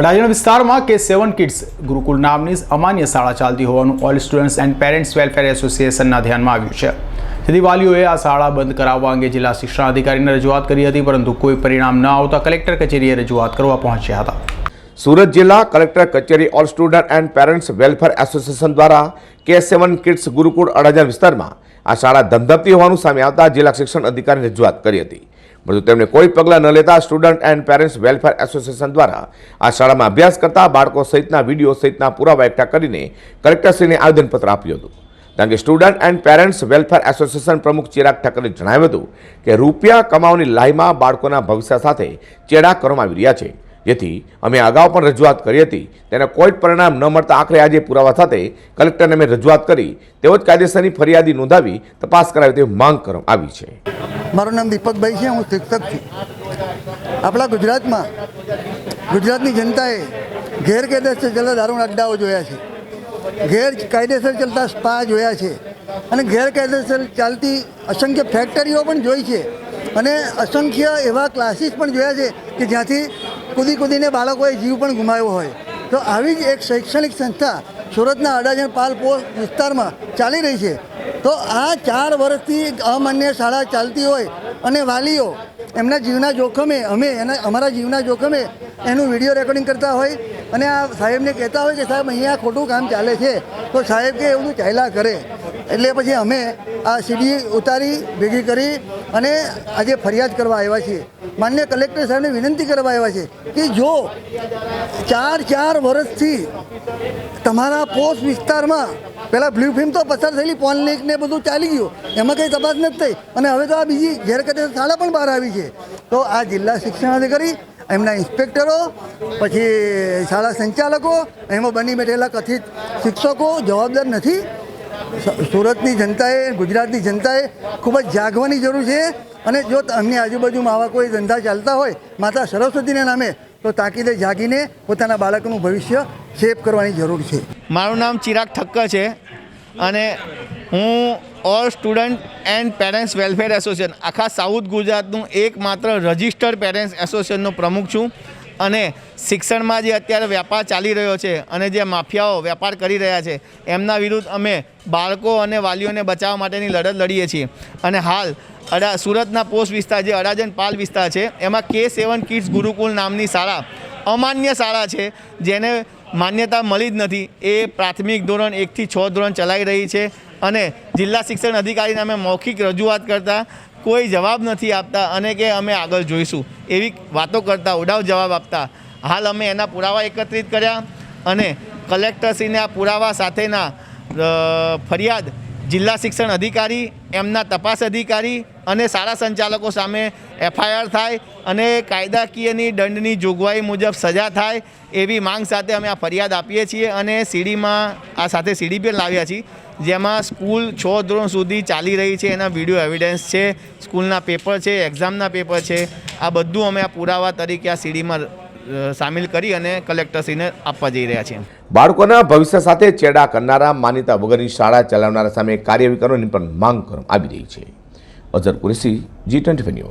અડાજણ વિસ્તારમાં કે સેવન કિડ્સ ગુરુકુળ નામની અમાન્ય શાળા ચાલતી હોવાનું all students and parents welfare એસોસિએશનના ધ્યાનમાં આવ્યું છે. જેથી વાલીઓએ આ શાળા બંધ કરાવવા અંગે જિલ્લા શિક્ષણ અધિકારીને રજૂઆત કરી હતી, પરંતુ કોઈ પરિણામ ન આવતા કલેક્ટર કચેરીએ રજૂઆત કરવા પહોંચ્યા હતા. સુરત જિલ્લા કલેક્ટર કચેરી all student and parents welfare association દ્વારા કે સેવન કિડ્સ ગુરુકુળ અડાજણ વિસ્તારમાં આ શાળા ધમધમતી હોવાનું સામે આવતા જિલ્લા શિક્ષણ અધિકારીને રજૂઆત કરી હતી. પરંતુ તેમણે કોઈ પગલાં ન લેતા student and parents welfare association દ્વારા આ શાળામાં અભ્યાસ કરતા બાળકો સહિતના વીડિયો સહિતના પુરાવા એકઠા કરીને કલેક્ટરશ્રીને આવેદનપત્ર આપ્યું હતું. કારણ કે student and parents welfare association પ્રમુખ ચિરાગ ઠાકરે જણાવ્યું હતું કે રૂપિયા કમાવાની લાઈમાં બાળકોના ભવિષ્ય સાથે ચેડા કરવામાં આવી રહ્યા છે. જેથી અમે અગાઉ પણ રજૂઆત કરી હતી. તેને કોઈ પરિણામ ન મળતા આખરે આજે પુરાવા સાથે કલેક્ટરને અમે રજૂઆત કરી. તેઓ જ કાયદેસરની ફરિયાદી નોંધાવી તપાસ કરાવી તેવી માંગ કરવામાં આવી છે. મારું નામ દીપકભાઈ છે, હું શિક્ષક છું. આપણા ગુજરાતમાં ગુજરાતની જનતાએ ગેરકાયદેસર ચાલતા દારૂણ અડ્ડાઓ જોયા છે. ગેરકાયદેસર ચાલતા સ્પા જોયા છે. અને ગેરકાયદેસર ચાલતી અસંખ્ય ફેક્ટરીઓ પણ જોઈ છે. અને અસંખ્ય એવા ક્લાસીસ પણ જોયા છે કે જ્યાંથી કૂદી કૂદીને બાળકોએ જીવ પણ ગુમાવ્યો હોય. તો આવી જ એક શૈક્ષણિક સંસ્થા સુરતના અડાજણ પાલપોર વિસ્તારમાં ચાલી રહી છે. તો આ ચાર વર્ષથી અમાન્ય શાળા ચાલતી હોય અને વાલીઓ એમના જીવના જોખમે, અમે એના, અમારા જીવના જોખમે એનું વીડિયો રેકોર્ડિંગ કરતા હોય અને આ સાહેબને કહેતા હોય કે સાહેબ, અહીંયા ખોટું કામ ચાલે છે. તો સાહેબ કે એવું ચાલ્યા કરે. એટલે પછી અમે આ સીડી ઉતારી, ભેગી કરી અને આજે ફરિયાદ કરવા આવ્યા છીએ. માન્ય કલેક્ટર સાહેબને વિનંતી કરવા આવ્યા છે કે જો ચાર ચાર વર્ષથી તમારા પોસ્ટ વિસ્તારમાં, પહેલાં બ્લુ ફિલ્મ તો પસાર થયેલી, પોન લીક ને બધું ચાલી ગયું. એમાં કંઈ તપાસ નથી થઈ. અને હવે તો આ બીજી ગેરકાયદેસર શાળા પણ બહાર આવી છે. તો આ જિલ્લા શિક્ષણ અધિકારી, એમના ઇન્સ્પેક્ટરો, પછી શાળા સંચાલકો, એમાં બની બેઠેલા કથિત શિક્ષકો જવાબદાર નથી. સુરતની જનતાએ, ગુજરાતની જનતાએ ખૂબ જ જાગવાની જરૂર છે અને જો એમની આજુબાજુમાં આવા કોઈ ધંધા ચાલતા હોય, માતા સરસ્વતીના નામે, તો તાકીદે જાગીને પોતાના બાળકનું ભવિષ્ય સેફ કરવાની જરૂર છે. મારું નામ ચિરાગ ઠક્કર છે અને હું all student and parents welfare association, આખા સાઉથ ગુજરાતનું એકમાત્ર રજિસ્ટર્ડ પેરેન્ટ્સ એસોસિએશનનો પ્રમુખ છું. અને શિક્ષણમાં જે અત્યારે વ્યાપાર ચાલી રહ્યો છે અને જે માફિયાઓ વેપાર કરી રહ્યા છે, એમના વિરુદ્ધ અમે બાળકો અને વાલીઓને બચાવવા માટેની લડત લડીએ છીએ. અને હાલ અડા, સુરતના પોસ્ટ વિસ્તાર જે અડાજન પાલ વિસ્તાર છે, એમાં કે સેવન કિડ્સ ગુરુકુલ નામની શાળા, અમાન્ય શાળા છે, જેને માન્યતા મળી જ નથી. એ પ્રાથમિક ધોરણ એકથી છ ધોરણ ચલાવી રહી છે અને જિલ્લા શિક્ષણ અધિકારીને અમે મૌખિક રજૂઆત કરતાં કોઈ જવાબ નથી આપતા અને કે અમે આગળ જોઈશું. એવી વાતો કરતા, ઉડાવ જવાબ આપતા. હાલ અમે એના પુરાવા એકત્રિત કર્યા અને કલેક્ટરશ્રીને આ પુરાવા સાથેના ફરિયાદ જિલ્લા શિક્ષણ અધિકારી, એમના તપાસ અધિકારી અને શાળા સંચાલકો સામે એફઆઈઆર થાય અને કાયદાકીયની દંડની જોગવાઈ મુજબ સજા થાય એવી માંગ સાથે અમે આ ફરિયાદ આપીએ છીએ અને સીડીમાં આ સાથે સીડી પણ લાવ્યા છીએ, જેમાં સ્કૂલ છ ધોરણ સુધી ચાલી રહી છે. એના વીડિયો એવિડન્સ છે, સ્કૂલના પેપર છે, એક્ઝામના પેપર છે. આ બધું અમે આ પુરાવા તરીકે આ સીડીમાં સામેલ કરી અને કલેક્ટરશ્રીને આપવા જઈ રહ્યા છીએ. બાળકોના ભવિષ્ય સાથે ચેડા કરનારા, માન્યતા વગરની શાળા ચલાવનારા સામે કાર્યવાહી કરવાની પણ માંગ કરવામાં આવી રહી છે. অজার করেছি জি টোয়েন্টি নিউজ।